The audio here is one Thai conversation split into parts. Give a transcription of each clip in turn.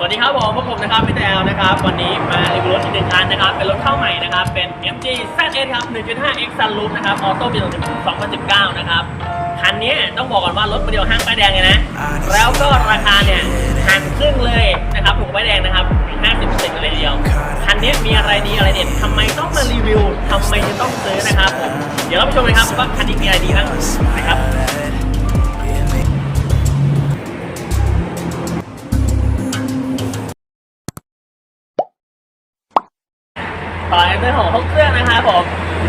สวัสดีครับผมพวกผมนะครับพี่แตวนะครับ วันนี้มารีวิวรถอีกหนึ่งคันนะครับ เป็นรถเข้าใหม่นะครับ เป็น MG ZS ครับ 1.5 X Sunroof นะครับ ออโต้ปี2019 นะครับ คันนี้ต้องบอกก่อนว่ารถโมเดลห้างป้ายแดงเลยนะ แล้วก็ราคาเนี่ยหักครึ่งเลยนะครับถูกป้ายแดงนะครับ 50%กันเลยทีเดียว คันนี้มีอะไรดีอะไรเด็ดทำไมต้องมารีวิวทำไมจะต้องซื้อนะครับผม เดี๋ยวเราไปชมกันครับว่าคันนี้มีอะไรดีบ้างนะครับ เรื่องของห้องเครื่องนะครับผม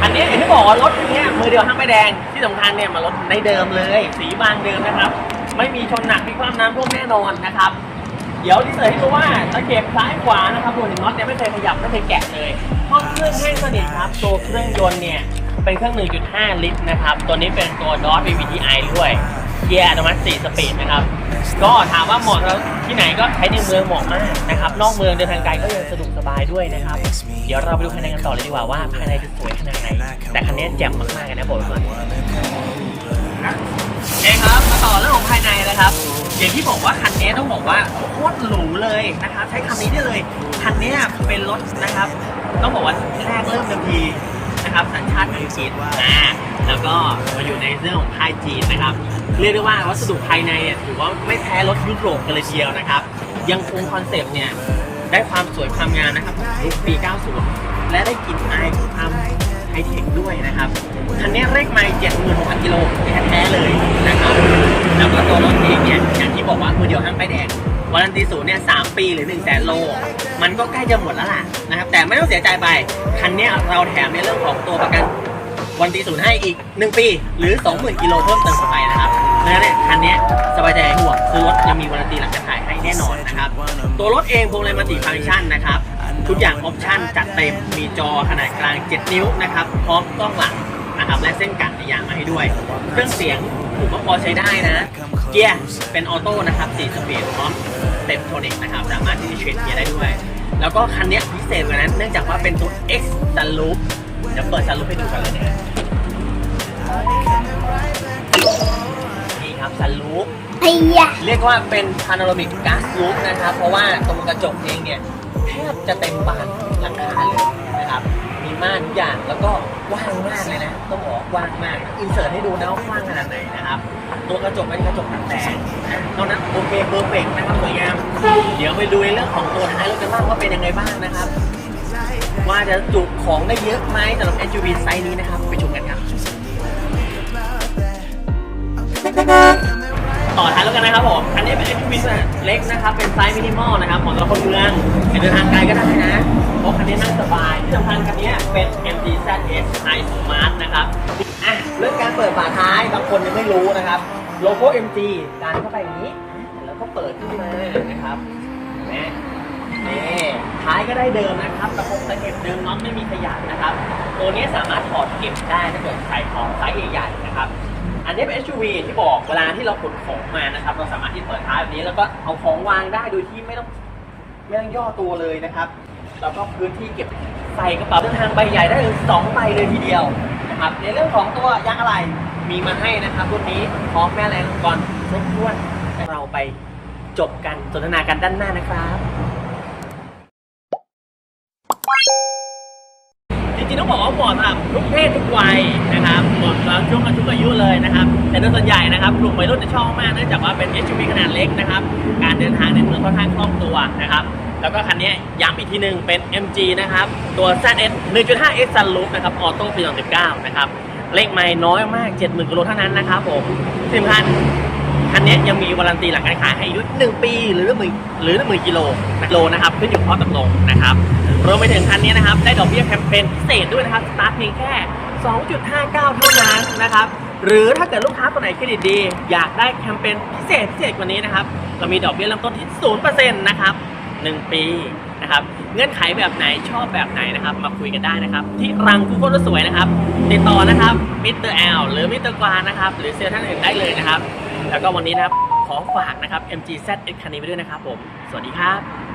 อันนี้อย่างที่บอกว่ารถคันนี้มือเดียวห้งใบแดงที่สำคัญเนี่ยมารถในเดิมเลย สีบางเดิมนะครับ ไม่มีชนหนักมีความน้ำท่วมแน่นอนนะครับ เดี๋ยวที่เสยให้ดูว่าตะเข็บซ้ายขวานะครับรวมถึงน็อตเนี่ยไม่เคยขยับไม่เคยแกะเลยห้องเครื่องแห้งสนิทครับตัวเครื่องยนต์เนี่ยเป็นเครื่อง 1.5 ลิตรนะครับ ตัวนี้เป็นตัว DOS VVTi ด้วย เกียร์อัตโนมัติ4สปีดนะครับ ก็ถามว่าเหมาะแล้วที่ไหนก็ใช้ในเมืองเหมาะมากนะครับ นอกเมืองเดินทางไกลก็ยังสะดวกสบายด้วยนะครับ เดี๋ยวเราไปดูภายในกันต่อเลยดีกว่าว่าภายในจะสวยขนาดไหน แต่คันนี้แจ่มมากๆเลยนะบอกก่อนเองครับ มาต่อเรื่องของภายในนะครับ อย่างที่บอกว่าคันนี้ต้องบอกว่าโคตรหรูเลยนะครับ ใช้คำนี้ได้เลย คันนี้เป็นรถนะครับ ต้องบอกว่าแรกเริ่มเดิมที นะครับสัญชาติอังกฤษอ่าแล้วก็มาอยู่ในเรื่องของค่ายจีนนะครับ เรียกได้ว่าวัสดุภายในเนี่ยถือว่าไม่แพ้รถยุโรปกันเลยทีเดียวนะครับ ยังคงคอนเซปต์เนี่ยได้ความสวยความงามนะครับยุคปี 90 และได้กลิ่นอายของความไฮเทคด้วยนะครับคันนี้เร่งไมล์76,000กิโลแท้ๆเลยนะครับแล้วก็ตัวรถเองเนี่ยอย่างที่บอกว่ามือเดียวห้างป้ายแดง วารันตีศูนย์เนี่ยสามปีหรือ1นึ่งแสนโล มันก็ใกล้จะหมดแล้วล่ะนะครับแต่ไม่ต้องเสียใจไป คันนี้เราแถมในเรื่องของตัวประกันวันตีศูนย์ให้อีก 1 ปี หรือ 20,000กิโลเพิ่มเติมเข้าไปนะครับดังนั้นเนี่ยคันนี้สบายใจห่วงซื้อรถยังมีวารันตีหลังการขายให้แน่นอนนะครับ ตัวรถเองพวงมาลัยมัลติฟังก์ชันนะครับทุกอย่างออปชั่นจัดเต็มมีจอขนาดกลาง 7 นิ้วนะครับพร้อมกล้องหลังนะครับและเส้นกันในยางมาให้ด้วย เครื่องเสียง ผมว่าพอใช้ได้นะ เกียร์เป็นออโต้นะครับ4สปีดพร้อมสเต็ปโทนิกนะครับ สามารถที่จะเชนเกียร์ได้ด้วย แล้วก็คันเนี้ยพิเศษกว่านั้น เนื่องจากว่าเป็นตัว X Sunroof เดี๋ยวเปิด Sunroof ให้ดูกันเลยนะนี่ครับ Sunroof ไอ้ยะเรียกว่าเป็นพา n น r ร m มิกก๊าซลูปนะครับ เพราะว่าตรงกระจกเองเนี่ยแทบจะเต็มบานหลังคาเลยนะครับ มานทุกอย่างแล้วก็กว้างมากเลยนะต้องบอกว่ากว้างมากอินเสิร์ตให้ดูนะว่ากว้างขนาดไหนนะครับ ตัวกระจกเป็นกระจกหนังแดงนะตอนนั้นโอเคเพอร์เฟกนะครับสวยงามเดี๋ยวไปดูในเรื่องของตัวท้ายรถกันบ้างว่าเป็นยังไงบ้างนะครับ ว่าจะจุของได้เยอะไหมสำหรับ SUV ไซส์นี้นะครับ ไปชมกันครับ ต่อท้ายแล้วกันนะครับผม อันนี้เป็น SUV ขนาดเล็กนะครับ เป็นไซส์มินิมอลนะครับเหมาะสำหรับคนเมืองเดินทางไกลก็ได้นะ เพราะคันนี้นั่งสบาย ที่สำคัญคันนี้เป็น MG ZS High Smart นะครับ อะ เรื่องการเปิดฝาท้ายบางคนยังไม่รู้นะครับ โลโก้ MG ดันเข้าไปอย่างนี้ แล้วก็เปิดขึ้นมานะครับเห็นไหมนี่ท้ายก็ได้เดิมนะครับตะปงตะเข็บเดิมน็อตไม่มีขยับนะครับ ตัวนี้สามารถถอดเก็บได้ถ้าเกิดใส่ของไซส์ใหญ่ๆนะครับ อันนี้เป็น SUV ที่บอกเวลาที่เราขนของมานะครับ เราสามารถที่เปิดท้ายแบบนี้แล้วก็เอาของวางได้โดยที่ไม่ต้องไม่ต้องย่อตัวเลยนะครับ แล้วก็พื้นที่เก็บใส่กระเป๋าเดินทางใบใหญ่ได้ถึงสองใบเลยทีเดียวนะครับ ในเรื่องของตัวยางอะไรมีมาให้นะครับรุ่นนี้พร้อมแม่แรงก่อนครบถ้วนเราไปจบกันสนทนากันด้านหน้านะครับจริงๆต้องบอกว่าเหมาะสำหรับทุกเพศทุกวัยนะครับเหมาะสำหรับช่วง เลยนะครับ แต่โดยส่วนใหญ่นะครับกลุ่มวัยรุ่นจะชอบมากเนื่องจากว่าเป็น SUV ขนาดเล็กนะครับ การเดินทางในเมืองค่อนข้างคล่องตัวนะครับ แล้วก็คันนี้ย้ำอีกทีหนึ่งเป็น MG นะครับ ตัว ZS 1.5 S Sunroof นะครับออโต้ปี2019นะครับเลขไม่น้อยมาก 70,000กิโลเท่านั้นนะครับผมที่สำคัญคันนี้ยังมีวารันตีหลังการขายให้อายุหนึ่งปี หรือหมื่นหรือหมื่นกิโลกิโลนะครับขึ้นอยู่ข้อตกลงนะครับรวมไปถึงคันนี้นะครับ ได้ดอกเบี้ยแคมเปญพิเศษด้วยนะครับ สตาร์ทเพียงแค่ 2.59 เท่านั้นนะครับ หรือถ้าเกิดลูกค้าคนไหนเครดิตดี อยากได้แคมเปญพิเศษพิเศษกว่านี้นะครับ เรามีดอกเบี้ยเริ่มต้นที่ 0%นะครับ 1 ปีนะครับ เงื่อนไขแบบไหนชอบแบบไหนนะครับ มาคุยกันได้นะครับ ที่รังคู่คนสวยนะครับ ติดต่อนะครับมิสเตอร์แอลหรือมิสเตอร์กวางนะครับ หรือเซลล์ท่านอื่นได้เลยนะครับ แล้วก็วันนี้นะครับขอฝากนะครับ MG ZX คันนี้ไปด้วยนะครับผม สวัสดีครับ